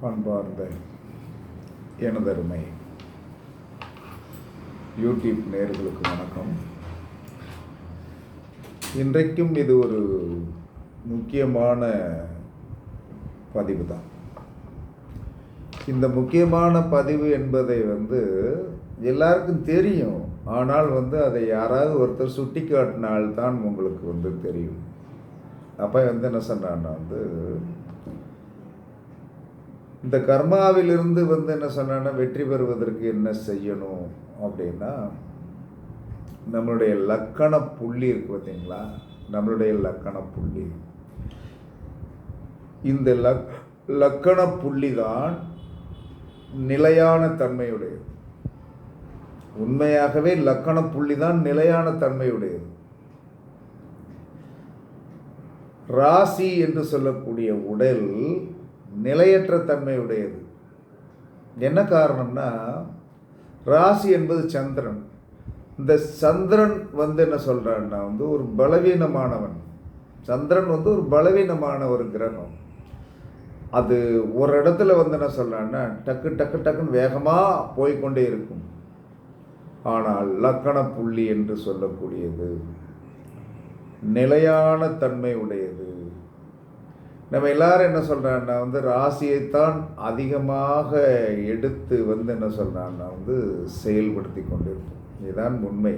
பண்பார்ந்த எனதருமை யூடியூப் நேர்களுக்கு வணக்கம். இன்றைக்கும் இது ஒரு முக்கியமான பதிவு தான் இந்த முக்கியமான பதிவு என்பதை வந்து எல்லாருக்கும் தெரியும். ஆனால் வந்து அதை யாராவது ஒருத்தர் சுட்டி காட்டினால்தான் உங்களுக்கு வந்து தெரியும். அப்போ வந்து என்ன சொன்னான்னா வந்து இந்த கர்மாவிலிருந்து வந்து என்ன சொன்னான்னா வெற்றி பெறுவதற்கு என்ன செய்யணும் அப்படின்னா நம்மளுடைய லக்கண புள்ளி இருக்கு பார்த்தீங்களா? நம்மளுடைய லக்கண புள்ளி. இந்த லக் லக்கண புள்ளி தான் நிலையான தன்மையுடையது. உண்மையாகவே லக்கண புள்ளி தான் நிலையான தன்மையுடையது. ராசி என்று சொல்லக்கூடிய உடல் நிலையற்ற தன்மை உடையது என்ன காரணம்னா ராசி என்பது சந்திரன். இந்த சந்திரன் வந்து என்ன சொல்கிறான்னா வந்து ஒரு பலவீனமானவன். சந்திரன் வந்து ஒரு பலவீனமான ஒரு கிரகம். அது ஒரு இடத்துல வந்து என்ன சொல்கிறான்னா டக்கு டக்கு டக்குன்னு வேகமாக போய்கொண்டே இருக்கும். ஆனால் லக்கண புள்ளி என்று சொல்லக்கூடியது. நிலையான தன்மை உடையது நம்ம எல்லாரும் என்ன சொல்கிறான்னா வந்து ராசியைத்தான் அதிகமாக எடுத்து வந்து என்ன சொல்கிறான்னா வந்து செயல்படுத்தி கொண்டிருக்கோம். இதுதான் உண்மை.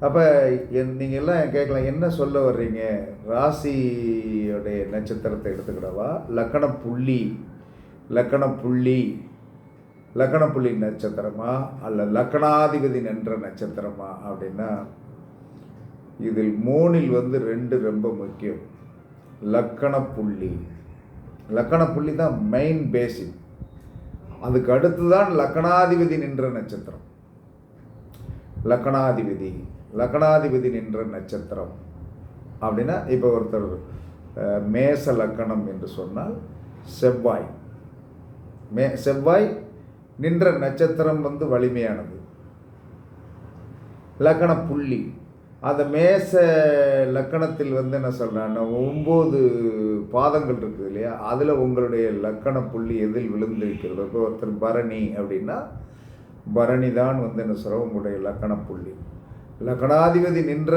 அப்போ என் நீங்கள் எல்லாம் கேட்கலாம் என்ன சொல்ல வர்றீங்க? ராசியோடைய நட்சத்திரத்தை எடுத்துக்கிடவா? லக்கண புள்ளி லக்கண புள்ளி லக்கண புள்ளி நட்சத்திரமா? அல்ல லக்கணாதிபதி நின்ற நட்சத்திரமா? அப்படின்னா இதில் மூணில் வந்து ரெண்டு ரொம்ப முக்கியம். லக்கண புள்ளி லக்கண புள்ளி தான் மெயின் பேசிக் அதுக்கு அடுத்து தான் லக்கணாதிபதி நின்ற நட்சத்திரம். லக்கணாதிபதி லக்கணாதிபதி நின்ற நட்சத்திரம். அப்படின்னா இப்போ ஒருத்தர் மேச லக்கணம் என்று சொன்னால் செவ்வாய். மே செவ்வாய் நின்ற நட்சத்திரம் வந்து வலிமையானது. லக்கண புள்ளி அந்த மேச லக்கணத்தில் வந்து என்ன சொல்கிறான்னா ஒம்பது பாதங்கள் இருக்குது இல்லையா? அதில் உங்களுடைய லக்கண புள்ளி எதில் விழுந்திருக்கிறது இப்போ ஒருத்தர் பரணி அப்படின்னா பரணி தான் வந்து என்ன சொல்கிறோம் உங்களுடைய லக்கண புள்ளி. லக்கணாதிபதி நின்ற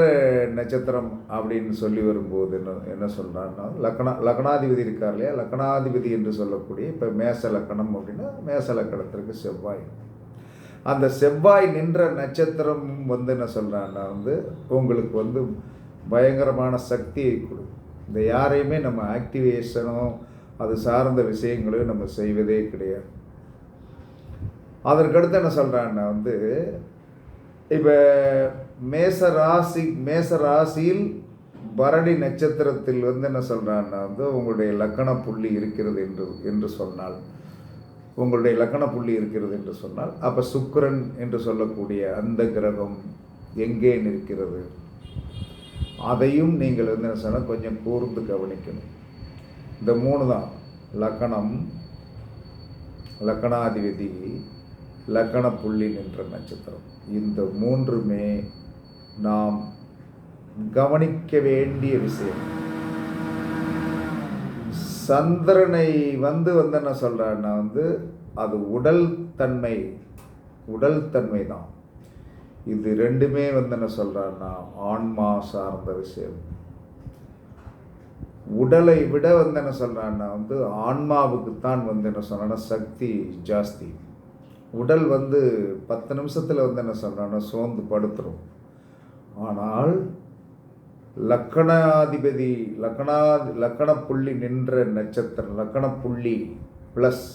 நட்சத்திரம் அப்படின்னு சொல்லி வரும்போது என்ன என்ன சொல்கிறான்னா லக்கண லக்கணாதிபதி இருக்கார் இல்லையா? லக்கணாதிபதி என்று சொல்லக்கூடிய இப்போ மேச லக்கணம் அப்படின்னா மேச லக்கணத்திற்கு செவ்வாய். அந்த செவ்வாய் நின்ற நட்சத்திரம் வந்து என்ன சொல்கிறான்னா வந்து உங்களுக்கு வந்து பயங்கரமான சக்தியை கொடுக்கும் இந்த யாரையுமே நம்ம ஆக்டிவேஷனோ அது சார்ந்த விஷயங்களையும் நம்ம செய்வதே கிடையாது. அதற்கடுத்து என்ன சொல்கிறான்னா வந்து இப்போ மேச ராசி மேச ராசியில் பரணி நட்சத்திரத்தில் வந்து என்ன சொல்கிறான்னா வந்து உங்களுடைய லக்கண புள்ளி இருக்கிறது என்று என்று சொன்னால் உங்களுடைய இலக்கண புள்ளி இருக்கிறது என்று சொன்னால் அப்போ சுக்கரன் என்று சொல்லக்கூடிய அந்த கிரகம் எங்கே நிற்கிறது? அதையும் நீங்கள் வந்து என்ன சொன்னால் கொஞ்சம் கூர்ந்து கவனிக்கணும். இந்த மூணு தான். லக்கணம் லக்கணாதிபதி லக்கண புள்ளி நின்ற நட்சத்திரம். இந்த மூன்றுமே நாம் கவனிக்க வேண்டிய விஷயம். சந்திரனை வந்து வந்து என்ன சொல்கிறான்னா வந்து அது உடல் தன்மை உடல் தன்மை தான். இது ரெண்டுமே வந்து என்ன சொல்கிறான்னா ஆன்மா சார்ந்த விஷயம். உடலை விட வந்து என்ன சொல்கிறான்னா வந்து ஆன்மாவுக்கு தான் வந்து என்ன சொல்கிறான்னா சக்தி ஜாஸ்தி. உடல் வந்து பத்து நிமிஷத்தில் வந்து என்ன சொல்கிறான்னா சோர்ந்து படுத்துரும். ஆனால் லக்கணாதிபதி லக்கணா லக்கணப்புள்ளி நின்ற நட்சத்திரம் லக்கணப்புள்ளி ப்ளஸ்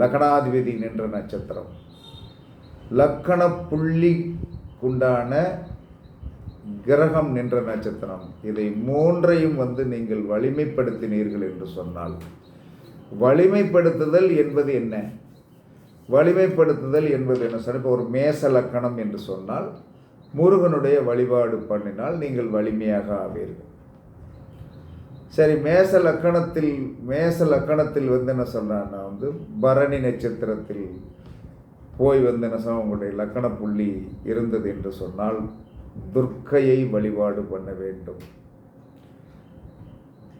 லக்கணாதிபதி நின்ற நட்சத்திரம். லக்கணப்புள்ளிக்குண்டான கிரகம் நின்ற நட்சத்திரம். இதை மூன்றையும் வந்து நீங்கள் வலிமைப்படுத்தினீர்கள் என்று சொன்னால் வலிமைப்படுத்துதல் என்பது என்ன? வலிமைப்படுத்துதல் என்பது என்ன? சொன்னால் இப்போ ஒரு மேச லக்கணம் என்று சொன்னால் முருகனுடைய வழிபாடு பண்ணினால் நீங்கள் வலிமையாக ஆவீர்கள். சரி மேச லக்கணத்தில் மேச லக்கணத்தில் வந்து என்ன சொல்கிறான்னா வந்து பரணி நட்சத்திரத்தில் போய் வந்து என்ன சொன்னால் உங்களுடைய லக்கண புள்ளி இருந்தது என்று சொன்னால் துர்க்கையை வழிபாடு பண்ண வேண்டும்.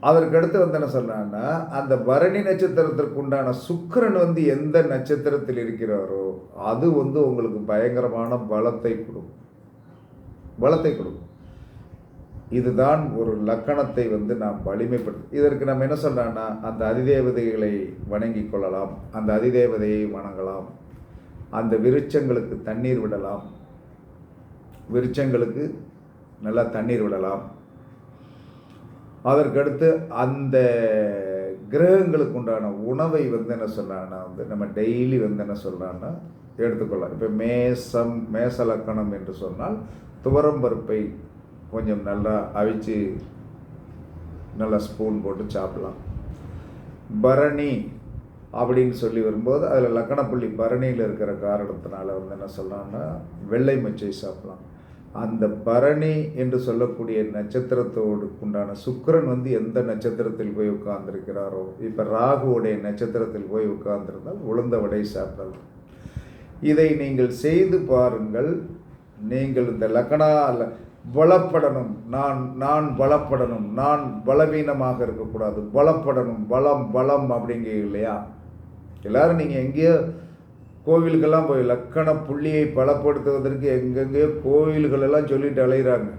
அதற்கடுத்து வந்து என்ன சொன்னான்னா அந்த பரணி நட்சத்திரத்திற்கு உண்டான சுக்கிரன் வந்து எந்த நட்சத்திரத்தில் இருக்கிறாரோ அது வந்து உங்களுக்கு பயங்கரமான பலத்தை கொடுக்கும். பலத்தை கொடுக்கும். இதுதான் ஒரு லக்கணத்தை வந்து நாம் வலிமைப்படுத்தும் இதற்கு நம்ம என்ன சொல்கிறோன்னா அந்த அதிதேவதைகளை வணங்கி கொள்ளலாம் அந்த அதிதேவதையை வணங்கலாம் அந்த விருட்சங்களுக்கு தண்ணீர் விடலாம் விருட்சங்களுக்கு நல்லா தண்ணீர் விடலாம். அதற்கடுத்து அந்த கிரகங்களுக்கு உண்டான உணவை வந்து என்ன சொல்கிறான்னா வந்து நம்ம டெய்லி வந்து என்ன சொல்கிறான்னா எடுத்துக்கொள்ளலாம். இப்போ மேசம் மேச லக்கணம் என்று சொன்னால் துவரம் பருப்பை கொஞ்சம் நல்லா அவிச்சு நல்லா ஸ்பூன் போட்டு சாப்பிடலாம். பரணி அப்படின்னு சொல்லி வரும்போது அதில் லக்கணப்புள்ளி பரணியில் இருக்கிற காரணத்தினால வந்து என்ன சொல்லலாம்னா வெள்ளை மச்சை சாப்பிடலாம். அந்த பரணி என்று சொல்லக்கூடிய நட்சத்திரத்தோடு உண்டான சுக்கிரன் வந்து எந்த நட்சத்திரத்தில் போய் உட்கார்ந்துருக்கிறாரோ இப்போ ராகுவுடைய நட்சத்திரத்தில் போய் உட்கார்ந்துருந்தால் உளுந்த வடை சாப்பிடலாம். இதை நீங்கள் செய்து பாருங்கள். நீங்கள் இந்த லக்கணா பலப்படணும் நான் நான் பலப்படணும் நான் பலவீனமாக இருக்கக்கூடாது. பலப்படணும் பலம் பலம் அப்படிங்க இல்லையா? எல்லாரும் நீங்கள் எங்கேயோ கோவிலுக்கெல்லாம் போய் லக்கண புள்ளியை பலப்படுத்துவதற்கு எங்கெங்கேயோ கோவில்களெல்லாம் சொல்லிட்டு அலைகிறாங்க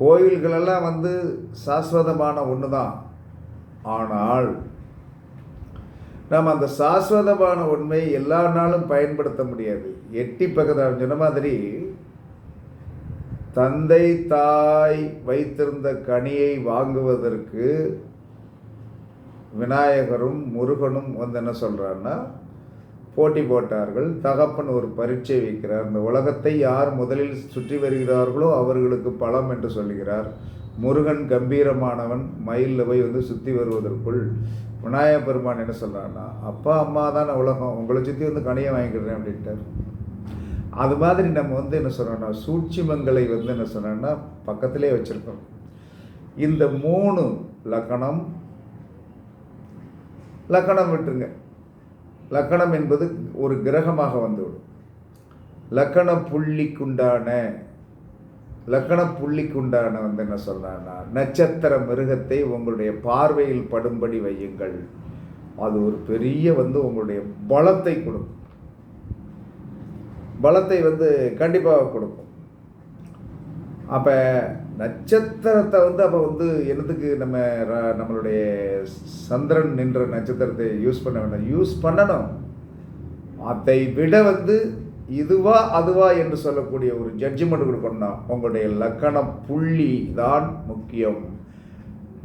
கோயில்களெல்லாம் வந்து சாஸ்வதமான ஒன்று தான் ஆனால் நாம் அந்த சாஸ்வதமான உண்மையை எல்லா நாளும் பயன்படுத்த முடியாது. எட்டி பக்கத்தில் சொன்ன மாதிரி தந்தை தாய் வைத்திருந்த கனியை வாங்குவதற்கு விநாயகரும் முருகனும் வந்து என்ன சொல்கிறான்னா போட்டி போட்டார்கள் தகப்பன் ஒரு பரீட்சை வைக்கிறார் இந்த உலகத்தை யார் முதலில் சுற்றி வருகிறார்களோ அவர்களுக்கு பலம் என்று சொல்கிறார். முருகன் கம்பீரமானவன் மயிலில் போய் வந்து சுற்றி வருவதற்குள் விநாயக பெருமான் என்ன சொல்கிறான்னா அப்பா அம்மா தானே உலகம் உங்களை சுற்றி வந்து கனியை வாங்கிக்கிறேன் அப்படின்ட்டார். அது மாதிரி நம்ம வந்து என்ன சொல்கிறோன்னா சூட்சிமங்களை வந்து என்ன சொல்கிறோன்னா பக்கத்திலே வச்சுருக்கோம். இந்த மூணு லக்கணம் லக்கணம் விட்டுருங்க. லக்கணம் என்பது ஒரு கிரகமாக வந்துவிடும். லக்கண புள்ளிக்குண்டான லக்கண புள்ளிக்குண்டான வந்து என்ன சொல்கிறான்னா நட்சத்திர மிருகத்தை உங்களுடைய பார்வையில் படும்படி வையுங்கள். அது ஒரு பெரிய வந்து உங்களுடைய பலத்தை கொடுக்கும். பலத்தை வந்து கண்டிப்பாக கொடுக்கும். அப்போ நட்சத்திரத்தை வந்து அப்போ வந்து என்னதுக்கு நம்ம ர- நம்மளுடைய சந்திரன் நின்ற நட்சத்திரத்தை யூஸ் பண்ண வேண்டாம். யூஸ் பண்ணணும். அதை விட வந்து இதுவா அதுவா என்று சொல்லக்கூடிய ஒரு ஜட்ஜ்மெண்ட் கொடுக்கணும்னா உங்களுடைய லக்கண புள்ளி தான் முக்கியம்.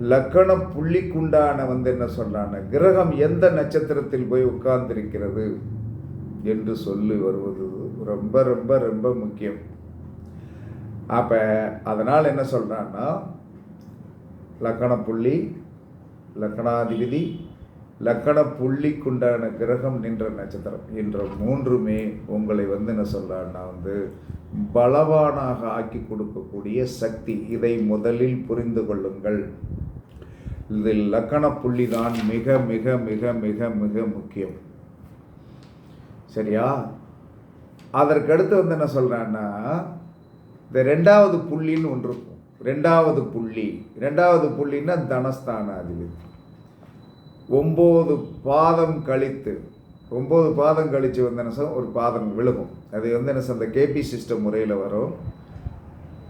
லக்கண புள்ளிக்குண்டான வந்து என்ன சொல்றான கிரகம் எந்த நட்சத்திரத்தில் போய் உட்கார்ந்திருக்கிறது என்று சொல்லி வருவது ரொம்ப ரொம்ப ரொம்ப முக்கியம். அப்போ அதனால் என்ன சொல்கிறான்னா லக்கண புள்ளி லக்கணாதிபதி லக்கண புள்ளிக்குண்டான கிரகம் நின்ற நட்சத்திரம் என்ற மூன்றுமே உங்களை வந்து என்ன சொல்கிறான்னா வந்து பலவானாக ஆக்கி கொடுக்கக்கூடிய சக்தி. இதை முதலில் புரிந்து கொள்ளுங்கள். இதில் லக்கண புள்ளி தான் மிக மிக மிக மிக மிக முக்கியம். சரியா? அதற்கடுத்து வந்து என்ன சொல்கிறான்னா இந்த ரெண்டாவது புள்ளின்னு ஒன்று இருக்கும். ரெண்டாவது புள்ளி. ரெண்டாவது புள்ளின்னா தனஸ்தான அதிபதி ஒம்பது பாதம் கழித்து ஒம்பது பாதம் கழித்து வந்து என்ன சொல்ல ஒரு பாதம் விழுகும். அது வந்து என்ன சார் அந்த கேபி சிஸ்டம் முறையில் வரும்.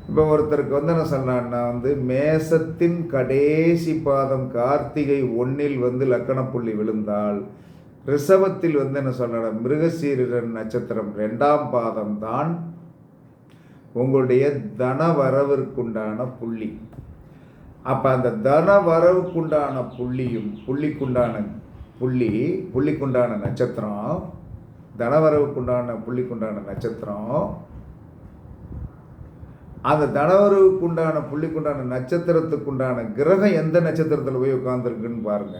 இப்போ ஒருத்தருக்கு வந்து என்ன சொன்னான்னா வந்து மேசத்தின் கடைசி பாதம் கார்த்திகை ஒன்றில் வந்து லக்கண புள்ளி விழுந்தால் ரிஷபத்தில் வந்து என்ன சொன்ன மிருகசீரன் நட்சத்திரம் ரெண்டாம் பாதம் தான் உங்களுடைய தன வரவிற்குண்டான புள்ளி. அப்போ அந்த தன வரவுக்குண்டான புள்ளியும் புள்ளிக்குண்டான புள்ளி புள்ளிக்குண்டான நட்சத்திரம் தனவரவுக்குண்டான புள்ளிக்குண்டான நட்சத்திரம். அந்த தனவரவுக்குண்டான புள்ளிக்குண்டான நட்சத்திரத்துக்குண்டான கிரகம் எந்த நட்சத்திரத்தில் போய் உட்காந்துருக்குன்னு பாருங்க.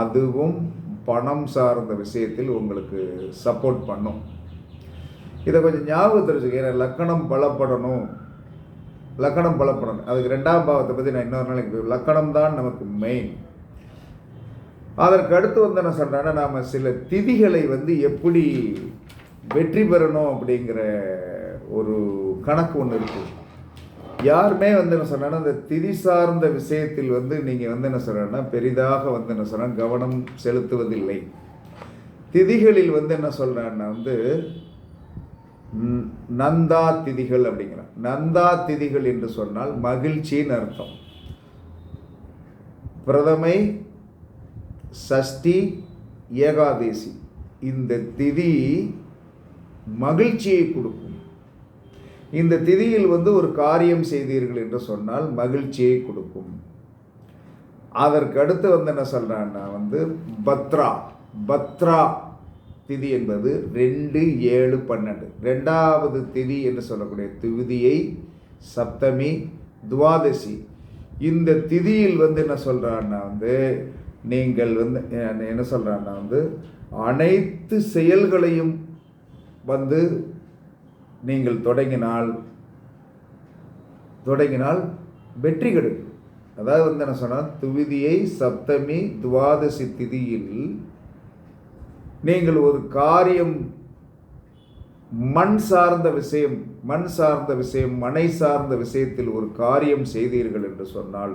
அதுவும் பணம் சார்ந்த விஷயத்தில் உங்களுக்கு சப்போர்ட் பண்ணும். இதை கொஞ்சம் ஞாபகத்தில் வச்சுக்கிறேன் ஏன்னா லக்கணம் பலப்படணும். லக்கணம் பலப்படணும். அதுக்கு ரெண்டாம் பாவத்தை பற்றி நான் இன்னொரு நாளைக்கு லக்கணம் தான் நமக்கு மெயின் அதற்கு அடுத்து வந்து என்ன சொல்கிறேன்னா நாம் சில திதிகளை வந்து எப்படி வெற்றி பெறணும் அப்படிங்கிற ஒரு கணக்கு ஒன்று இருக்குது யாருமே வந்து என்ன சொன்னா இந்த திதி சார்ந்த விஷயத்தில் வந்து நீங்கள் வந்து என்ன சொல்கிறேன்னா பெரிதாக வந்து என்ன சொன்னால் கவனம் செலுத்துவதில்லை. திதிகளில் வந்து என்ன சொல்கிறேன்னா வந்து நந்தா திதிகள் அப்படிங்கிற நந்தா திதிகள் என்று சொன்னால் மகிழ்ச்சின்னு அர்த்தம். பிரதமை சஷ்டி ஏகாதேசி. இந்த திதி மகிழ்ச்சியை கொடுக்கும். இந்த திதியில் வந்து ஒரு காரியம் செய்தீர்கள் என்று சொன்னால் மகிழ்ச்சியை கொடுக்கும். அதற்கு அடுத்து வந்து என்ன சொல்கிறான்னா வந்து பத்ரா. பத்ரா திதி என்பது ரெண்டு ஏழு பன்னெண்டு. ரெண்டாவது திதி என்று சொல்லக்கூடிய திதியை சப்தமி துவாதசி. இந்த திதியில் வந்து என்ன சொல்கிறான்னா வந்து நீங்கள் வந்து என்ன சொல்கிறான்னா வந்து அனைத்து செயல்களையும் வந்து நீங்கள் தொடங்கினால் தொடங்கினால் வெற்றி கிடைக்கும் அதாவது வந்து என்ன சொன்னால் துவிதியை சப்தமி துவாதசி திதியில் நீங்கள் ஒரு காரியம் மண் சார்ந்த விஷயம் மண் சார்ந்த விஷயம் மனை சார்ந்த விஷயத்தில் ஒரு காரியம் செய்தீர்கள் என்று சொன்னால்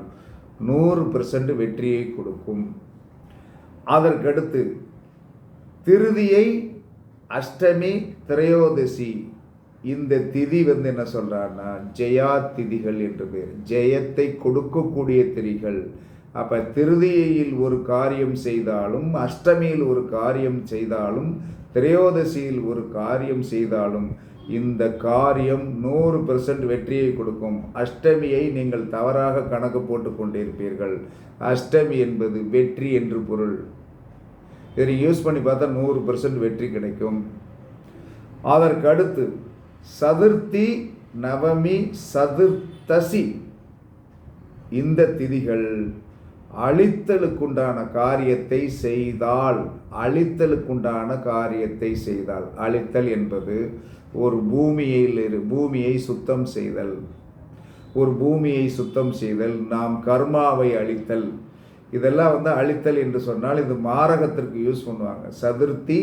நூறு பெர்சன்ட் வெற்றியை கொடுக்கும். அதற்கடுத்து திருதியை அஷ்டமி திரையோதசி இந்த திதி வந்து என்ன சொல்கிறான்னா ஜெயா திதிகள் என்று பேர். ஜெயத்தை கொடுக்கக்கூடிய திதிகள். அப்போ திருதியில் ஒரு காரியம் செய்தாலும் அஷ்டமியில் ஒரு காரியம் செய்தாலும் திரையோதசியில் ஒரு காரியம் செய்தாலும் இந்த காரியம் நூறு பெர்சன்ட் வெற்றியை கொடுக்கும். அஷ்டமியை நீங்கள் தவறாக கணக்கு போட்டு கொண்டிருப்பீர்கள். அஷ்டமி என்பது வெற்றி என்று பொருள். இதை யூஸ் பண்ணி பார்த்தா நூறு பெர்சன்ட் வெற்றி கிடைக்கும். அதற்கு அடுத்து சதுர்த்தி நவமி சதுர்த்தசி. இந்த திதிகள் அழித்தலுக்குண்டான காரியத்தை செய்தால் அழித்தலுக்குண்டான காரியத்தை செய்தால். அழித்தல் என்பது ஒரு பூமியில் இரு பூமியை சுத்தம் செய்தல். ஒரு பூமியை சுத்தம் செய்தல் நாம் கர்மாவை அழித்தல். இதெல்லாம் வந்து அழித்தல் என்று சொன்னால் இது மாரகத்திற்கு யூஸ் பண்ணுவாங்க. சதுர்த்தி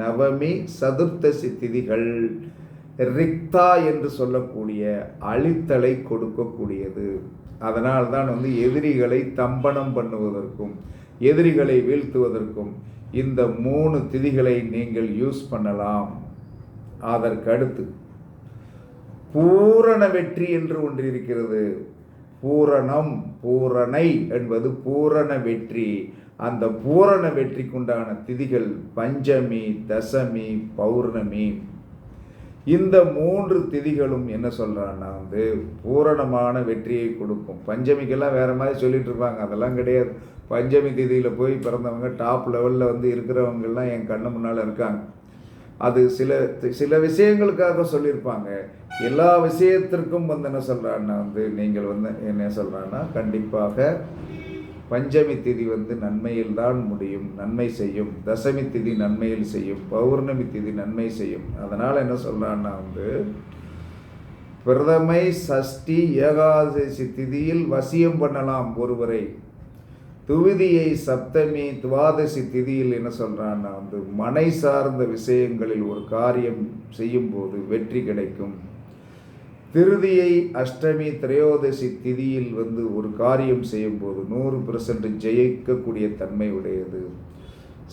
நவமி சதுர்த்தசி திதிகள். ரிக்தா என்று சொல்லக்கூடிய அழித்தலை கொடுக்கக்கூடியது. அதனால் தான் வந்து எதிரிகளை தம்பனம் பண்ணுவதற்கும் எதிரிகளை வீழ்த்துவதற்கும் இந்த மூணு திதிகளை நீங்கள் யூஸ் பண்ணலாம். அதற்கடுத்து பூரண வெற்றி என்று ஒன்று இருக்கிறது. பூரணம் பூரணை என்பது பூரண வெற்றி. அந்த பூரண வெற்றிக்குண்டான திதிகள் பஞ்சமி தசமி பௌர்ணமி. இந்த மூன்று திதிகளும் என்ன சொல்கிறான்னா வந்து பூரணமான வெற்றியை கொடுக்கும். பஞ்சமிக்கெல்லாம் வேறு மாதிரி சொல்லிட்டு இருப்பாங்க. அதெல்லாம் கிடையாது. பஞ்சமி திதியில் போய் பிறந்தவங்க டாப் லெவலில் வந்து இருக்கிறவங்கெல்லாம் என் கண்ணு முன்னால் இருக்காங்க. அது சில சில விஷயங்களுக்காக சொல்லியிருப்பாங்க. எல்லா விஷயத்திற்கும் வந்து என்ன சொல்கிறான்னா வந்து நீங்கள் வந்து என்ன சொல்கிறான்னா கண்டிப்பாக பஞ்சமி திதி வந்து நன்மையில் தான் முடியும் நன்மை செய்யும். தசமி திதி நன்மையில் செய்யும் பௌர்ணமி திதி நன்மை செய்யும். அதனால் என்ன சொல்கிறான்னா வந்து பிரதமை சஷ்டி ஏகாதசி திதியில் வசியம் பண்ணலாம் ஒருவரை. துவிதியை சப்தமி துவாதசி திதியில் என்ன சொல்கிறான்னா வந்து மனை சார்ந்த விஷயங்களில் ஒரு காரியம் செய்யும்போது வெற்றி கிடைக்கும். திருதியை அஷ்டமி திரையோதசி திதியில் வந்து ஒரு காரியம் செய்யும்போது நூறு பெர்சன்ட் ஜெயிக்கக்கூடிய தன்மை உடையது.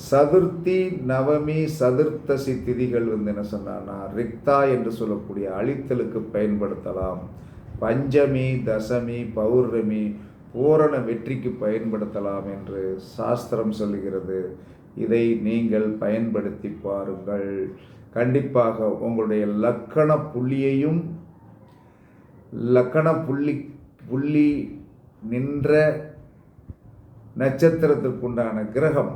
சதுர்த்தி நவமி சதுர்த்தசி திதிகள் வந்து என்ன சொன்னான்னா ரிக்தா என்று சொல்லக்கூடிய அழித்தலுக்கு பயன்படுத்தலாம். பஞ்சமி தசமி பௌர்ணமி பூரண வெற்றிக்கு பயன்படுத்தலாம் என்று சாஸ்திரம் சொல்லுகிறது. இதை நீங்கள் பயன்படுத்தி பாருங்கள். கண்டிப்பாக உங்களுடைய லக்கண புள்ளியையும் லக்கண புள்ளி புள்ளி நின்ற நட்சத்திரத்திற்குண்டான கிரகம்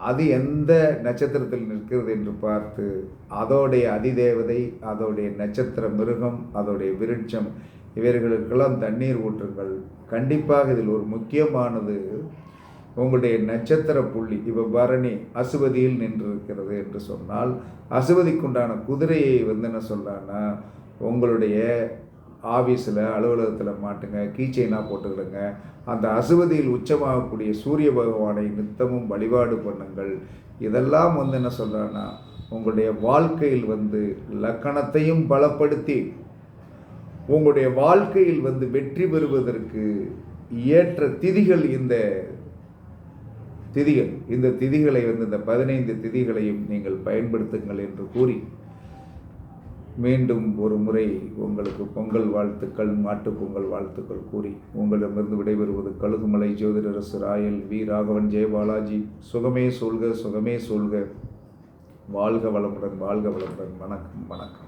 அது எந்த நட்சத்திரத்தில் நிற்கிறது என்று பார்த்து அதோடைய அதிதேவதை அதோடைய நட்சத்திர மிருகம் அதோடைய விருட்சம் இவர்களுக்கெல்லாம் தண்ணீர் ஊற்றுங்கள். கண்டிப்பாக இதில் ஒரு முக்கியமானது உங்களுடைய நட்சத்திர புள்ளி இப்போ பரணி அசுபதியில் நின்றிருக்கிறது என்று சொன்னால் அசுவதிக்குண்டான குதிரையை வந்து என்ன சொல்லான்னா உங்களுடைய ஆஃபீஸில் அலுவலகத்தில் மாட்டுங்க கீச்சைனாக போட்டுக்கிடுங்க அந்த அசுவதியில் உச்சமாகக்கூடிய சூரிய பகவானை நித்தமும் வழிபாடு பண்ணுங்கள். இதெல்லாம் வந்து என்ன சொல்கிறேன்னா உங்களுடைய வாழ்க்கையில் வந்து லக்கணத்தையும் பலப்படுத்தி உங்களுடைய வாழ்க்கையில் வந்து வெற்றி பெறுவதற்கு ஏற்ற திதிகள் இந்த திதிகள். இந்த திதிகளை வந்து இந்த பதினைந்து திதிகளையும் நீங்கள் பயன்படுத்துங்கள் என்று கூறி மீண்டும் ஒரு முறை உங்களுக்கு பொங்கல் வாழ்த்துக்கள் மாட்டு பொங்கல் வாழ்த்துக்கள் கூறி உங்களிடமிருந்து விடைபெறுவது கழுகுமலை ஜோதிடரசு ராயல் வி. ராகவன் ஜெயபாலாஜி சுகமே சொல்க சுகமே சொல்க வாழ்க வளமுடன் வாழ்க வளமுடன். வணக்கம் வணக்கம்.